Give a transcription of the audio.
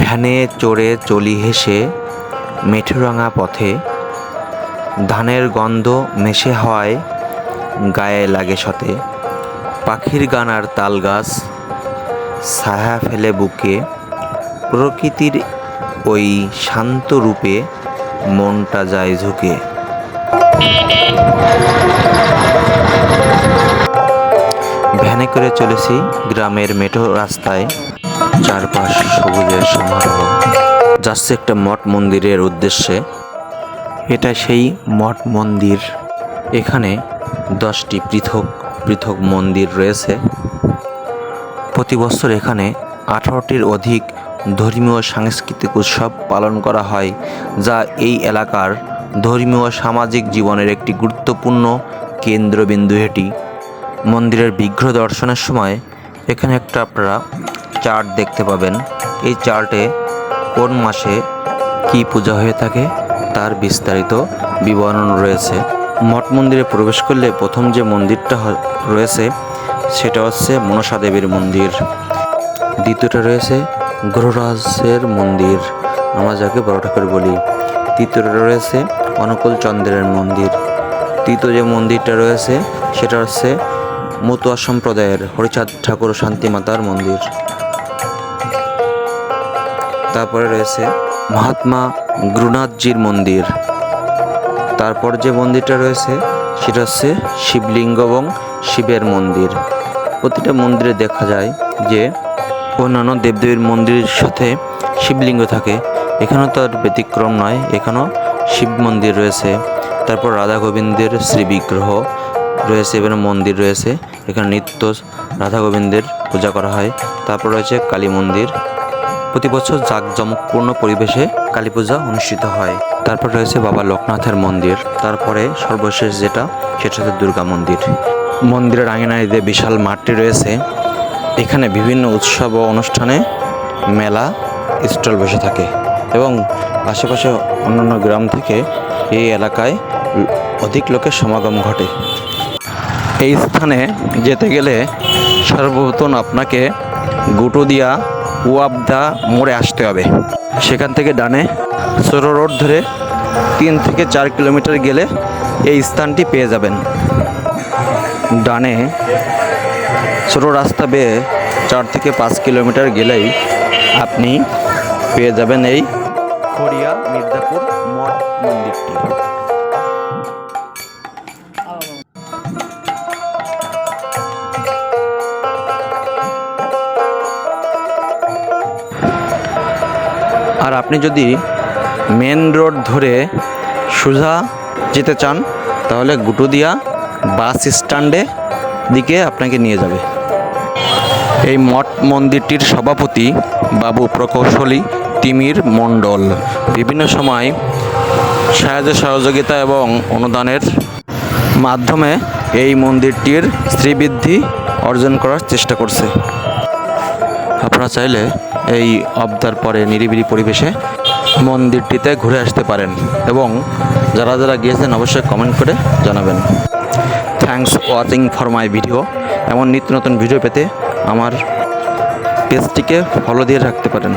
ভ্যানে চড়ে চলি হেসে মেঠোরাঙা পথে, ধানের গন্ধ মেশে হওয়ায় গায়ে লাগে সতে। পাখির গান আর তাল গাছ ছায়া ফেলে বুকে, প্রকৃতির ওই শান্ত রূপে মনটা যায় ঝুঁকে। ভ্যানে করে চলেছি গ্রামের মেঠো রাস্তায়। চারপাশ সবুজের সমারোহ। যাচ্ছে একটা মঠ মন্দিরের উদ্দেশ্যে। এটা সেই মঠ মন্দির। এখানে দশটি পৃথক পৃথক মন্দির রয়েছে। প্রতি বছর এখানে আঠারোটির অধিক ধর্মীয় সাংস্কৃতিক উৎসব পালন করা হয়, যা এই এলাকার ধর্মীয় সামাজিক জীবনের একটি গুরুত্বপূর্ণ কেন্দ্রবিন্দু এটি। মন্দিরের বিগ্রহ দর্শনের সময় এখানে একটা আপনারা চার্ট দেখতে পাবেন। এই চার্টে কোন মাসে কি পূজা হয়ে থাকে তার বিস্তারিত বিবরণ রয়েছে। মঠ মন্দিরে প্রবেশ করলে প্রথম যে মন্দিরটা রয়েছে, সেটা হচ্ছে মনসা দেবীর মন্দির। দ্বিতীয়টা রয়েছে গ্রহরাজের মন্দির। আমরা যাকে বড় ঠাকুর বলি। তৃতীয়টা রয়েছে অনুকূল চন্দ্রের মন্দির। তৃতীয় যে মন্দিরটা রয়েছে, সেটা হচ্ছে মতুয়া সম্প্রদায়ের হরিচাঁদ ঠাকুর ও শান্তিমাতার মন্দির। তারপরে রয়েছে মহাত্মা গুরুনাথজির মন্দির। তারপর যে মন্দিরটা রয়েছে, সেটা হচ্ছে শিবলিঙ্গ এবং শিবের মন্দির। প্রতিটা মন্দিরে দেখা যায় যে অন্যান্য দেবদেবীর মন্দিরের সাথে শিবলিঙ্গ থাকে। এখানেও তার ব্যতিক্রম নয়, এখানেও শিব মন্দির রয়েছে। তারপর রাধা গোবিন্দের শ্রী বিগ্রহ রয়েছে এবং মন্দির রয়েছে। এখানে নিত্য রাধা গোবিন্দের পূজা করা হয়। তারপর রয়েছে কালী মন্দির। প্রতি বছর জাঁকজমকপূর্ণ পরিবেশে কালী পূজা অনুষ্ঠিত হয়। তারপর রয়েছে বাবা লোকনাথের মন্দির। তারপরে সর্বশেষ যেটা, সেটা হচ্ছে দুর্গা মন্দির। মন্দিরের আঙিনায় বিশাল মাঠটি রয়েছে। এখানে বিভিন্ন উৎসব ও অনুষ্ঠানে মেলা স্টল বসে থাকে এবং আশেপাশে অন্যান্য গ্রাম থেকে এই এলাকায় অধিক লোকের সমাগম ঘটে। এই স্থানে যেতে গেলে সর্বপ্রথম আপনাকে গুটুদিয়া ওয়াবদা মোড়ে আসতে হবে। সেখান থেকে ডানে সরো রোড ধরে তিন থেকে চার কিলোমিটার গেলে এই স্থানটি পেয়ে যাবেন। ডানে ছোটো রাস্তা বেয়ে চার থেকে পাঁচ কিলোমিটার গেলেই আপনি পেয়ে যাবেন এই খড়িয়া মির্জাপুর মঠ মন্দিরটি। আর আপনি যদি মেন রোড ধরে সোজা যেতে চান, তাহলে গুটুদিয়া বাস স্ট্যান্ডে দিকে আপনাকে নিয়ে যাবে। এই মঠ মন্দিরটির সভাপতি বাবু প্রকৌশলী তিমির মণ্ডল। বিভিন্ন সময় সাহায্য সহযোগিতা এবং অনুদানের মাধ্যমে এই মন্দিরটির শ্রীবৃদ্ধি অর্জন করার চেষ্টা করছে। আপনারা চাইলে এই অবদার পরে নিরিবিলি পরিবেশে মন্দিরটিতে ঘুরে আসতে পারেন এবং যারা যারা গিয়েছেন অবশ্যই কমেন্ট করে জানাবেন। Thanks watching for my video এমন নিত্য নতুন ভিডিও পেতে আমার পেজটিকে ফলো দিয়ে রাখতে পারেন।